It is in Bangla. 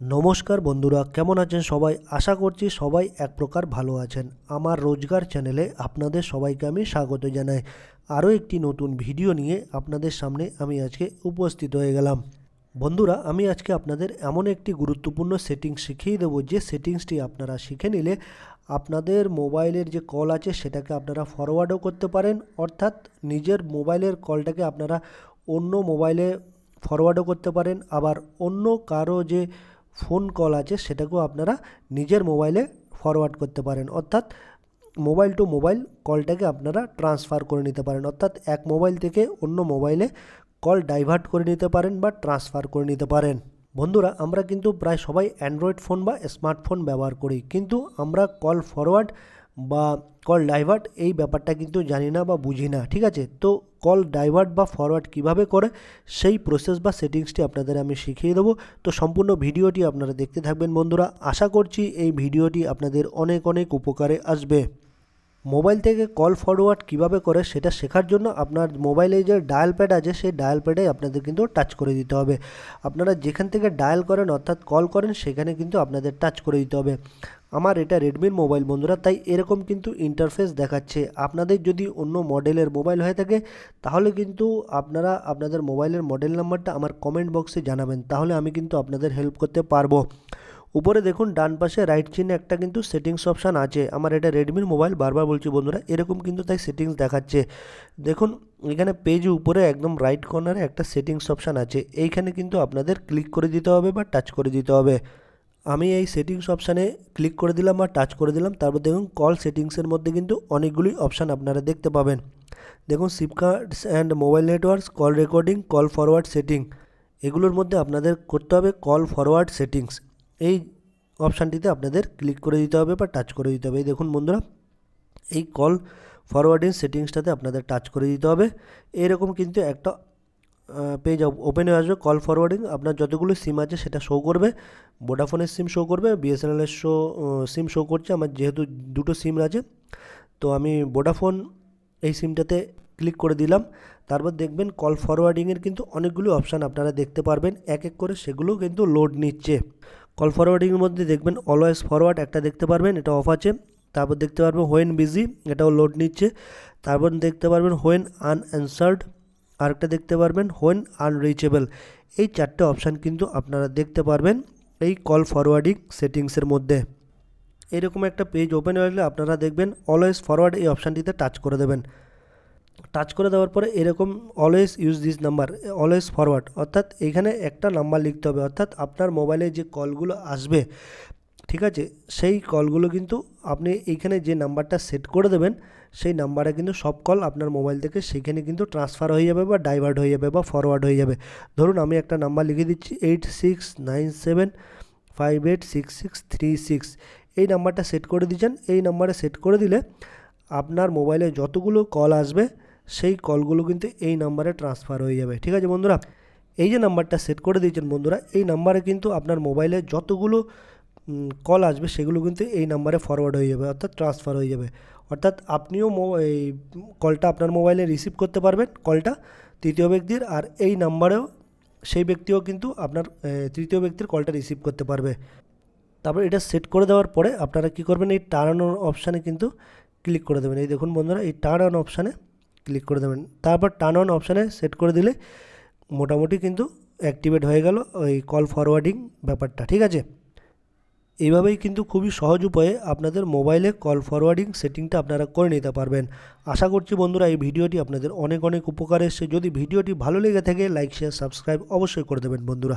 নমস্কার বন্ধুরা, কেমন আছেন সবাই? আশা করছি সবাই এক প্রকার ভালো আছেন। আমার রোজগার চ্যানেলে আপনাদের সবাইকে আমি স্বাগত জানাই। আরও একটি নতুন ভিডিও নিয়ে আপনাদের সামনে আমি আজকে উপস্থিত হয়ে গেলাম। বন্ধুরা, আমি আজকে আপনাদের এমন একটি গুরুত্বপূর্ণ সেটিংস শিখিয়ে দেবো। যে সেটিংসটি আপনারা শিখে নিলে আপনাদের মোবাইলের যে কল আছে সেটাকে আপনারা ফরওয়ার্ডও করতে পারেন, অর্থাৎ নিজের মোবাইলের কলটাকে আপনারা অন্য মোবাইলে ফরওয়ার্ডও করতে পারেন। আবার অন্য কারও যে ফোন কল আছে, সেটাকেও আপনারা নিজের মোবাইলে ফরওয়ার্ড করতে পারেন। অর্থাৎ মোবাইল টু মোবাইল কলটাকে আপনারা ট্রান্সফার করে নিতে পারেন। অর্থাৎ এক মোবাইল থেকে অন্য মোবাইলে কল ডাইভার্ট করে নিতে পারেন বা ট্রান্সফার করে নিতে পারেন। বন্ধুরা, আমরা কিন্তু প্রায় সবাই অ্যান্ড্রয়েড ফোন বা স্মার্টফোন ব্যবহার করি, কিন্তু আমরা কল ফরওয়ার্ড বা কল ডাইভার্ট এই ব্যাপারটা কিন্তু জানি না বা বুঝি না, ঠিক আছে? তো কল ডাইভার্ট বা ফরওয়ার্ড কীভাবে করে, সেই প্রসেস বা সেটিংসটি আপনাদের আমি শিখিয়ে দেবো। তো সম্পূর্ণ ভিডিওটি আপনারা দেখতে থাকবেন বন্ধুরা। আশা করছি এই ভিডিওটি আপনাদের অনেক অনেক উপকারে আসবে। মোবাইল থেকে কল ফরওয়ার্ড কীভাবে করে, সেটা শেখার জন্য আপনার মোবাইলে যে ডায়াল প্যাড আছে, সেই ডায়াল প্যাডে আপনাদের কিন্তু টাচ করে দিতে হবে। আপনারা যেখান থেকে ডায়াল করেন, অর্থাৎ কল করেন, সেখানে কিন্তু আপনাদের টাচ করে দিতে হবে। আমার এটা রেডমির মোবাইল বন্ধুরা, তাই এরকম কিন্তু ইন্টারফেস দেখাচ্ছে। আপনাদের যদি অন্য মডেলের মোবাইল হয়ে থাকে, তাহলে কিন্তু আপনারা আপনাদের মোবাইলের মডেল নাম্বারটা আমার কমেন্ট বক্সে জানাবেন, তাহলে আমি কিন্তু আপনাদের হেল্প করতে পারব। উপরে দেখুন, ডান পাশে রাইট চিহ্নে একটা কিন্তু সেটিংস অপশান আছে। আমার এটা রেডমির মোবাইল বারবার বলছি বন্ধুরা, এরকম কিন্তু তাই সেটিংস দেখাচ্ছে। দেখুন, এখানে পেজ উপরে একদম রাইট কর্নারে একটা সেটিংস অপশান আছে। এইখানে কিন্তু আপনাদের ক্লিক করে দিতে হবে বা টাচ করে দিতে হবে। আমি এই সেটিংস অপশানে ক্লিক করে দিলাম বা টাচ করে দিলাম। তারপর দেখুন কল সেটিংসের মধ্যে কিন্তু অনেকগুলি অপশান আপনারা দেখতে পাবেন। দেখুন SIM cards and mobile networks call recording call forward setting এগুলোর মধ্যে আপনাদের করতে হবে কল ফরওয়ার্ড সেটিংস এই অপশানটিতে আপনাদের ক্লিক করে দিতে হবে বা টাচ করে দিতে হবে। এই দেখুন বন্ধুরা, এই কল ফরওয়ার্ডিং সেটিংসটাতে আপনাদের টাচ করে দিতে হবে। এরকম কিন্তু একটা পেজ ওপেন হয়ে আসবে কল ফরওয়ার্ডিং আপনার যতগুলো সিম আছে সেটা শো করবে। ভোডাফোনের সিম শো করবে বিএসএনএলের শো সিম শো করছে। আমার যেহেতু দুটো সিম আছে, তো আমি ভোডাফোন এই সিমটাতে ক্লিক করে দিলাম। তারপর দেখবেন কল ফরওয়ার্ডিংয়ের কিন্তু অনেকগুলো অপশান আপনারা দেখতে পারবেন। এক এক করে সেগুলো কিন্তু লোড নিচ্ছে। কল ফরওয়ার্ডিংয়ের মধ্যে দেখবেন অলওয়েজ ফরওয়ার্ড একটা দেখতে পারবেন, এটা অফ আছে। তারপর দেখতে পারবেন হোয়েন বিজি এটাও লোড নিচ্ছে। তারপর দেখতে পারবেন হোয়েন আনঅ্যান্সার্ড আরেকটা দেখতে পারবেন হোয়েন আনরিচেবল এই চারটে অপশান কিন্তু আপনারা দেখতে পারবেন এই কল ফরওয়ার্ডিং সেটিংসের মধ্যে। এরকম একটা পেজ ওপেন হয়ে গেলে আপনারা দেখবেন অলওয়েজ ফরওয়ার্ড এই অপশানটিতে টাচ করে দেবেন। টাচ করে দেওয়ার পরে এরকম always use this number always forward অর্থাৎ এখানে একটা নাম্বার লিখতে হবে, অর্থাৎ আপনার মোবাইলে যে কলগুলো আসবে ঠিক আছে? সেই কলগুলো কিন্তু আপনি এইখানে যে নাম্বারটা সেট করে দেবেন, সেই নাম্বারে কিন্তু সব কল আপনার মোবাইল থেকে সেখানে কিন্তু ট্রান্সফার হয়ে যাবে বা ডাইভার্ট হয়ে যাবে বা ফরওয়ার্ড হয়ে যাবে। ধরুন আমি একটা নাম্বার লিখে দিচ্ছি eight six nine seven five eight six six three six এই নাম্বারটা সেট করে দিচ্ছেন, এই নাম্বারে সেট করে দিলে আপনার মোবাইলে যতগুলো কল আসবে, সেই কলগুলো কিন্তু এই নাম্বারে ট্রান্সফার হয়ে যাবে। ঠিক আছে বন্ধুরা? এই যে নাম্বারটা সেট করে দিয়েছেন বন্ধুরা, এই নাম্বারে কিন্তু আপনার মোবাইলে যতগুলো কল আসবে, সেগুলো কিন্তু এই নাম্বারে ফরওয়ার্ড হয়ে যাবে, অর্থাৎ ট্রান্সফার হয়ে যাবে। অর্থাৎ আপনিও এই কলটা আপনার মোবাইলে রিসিভ করতে পারবেন কলটা তৃতীয় ব্যক্তির, আর এই নাম্বারেও সেই ব্যক্তিও কিন্তু আপনার তৃতীয় ব্যক্তির কলটা রিসিভ করতে পারবে। তারপর এটা সেট করে দেওয়ার পরে আপনারা কী করবেন, এই টার্ন অন অপশানে কিন্তু ক্লিক করে দেবেন। এই দেখুন বন্ধুরা, এই টার্ন অন অপশানে ক্লিক করে দেবেন। তারপর টার্ন অন অপশানে সেট করে দিলে মোটামুটি কিন্তু অ্যাক্টিভেট হয়ে গেল ওই কল ফরওয়ার্ডিং ব্যাপারটা, ঠিক আছে? এইভাবেই কিন্তু খুবই সহজ উপায়ে আপনাদের মোবাইলে কল ফরওয়ার্ডিং সেটিংটা আপনারা করে নিতে পারবেন। আশা করছি বন্ধুরা, এই ভিডিওটি আপনাদের অনেক অনেক উপকার এসছে। যদি ভিডিওটি ভালো লেগে থাকে লাইক শেয়ার সাবস্ক্রাইব অবশ্যই করে দেবেন বন্ধুরা।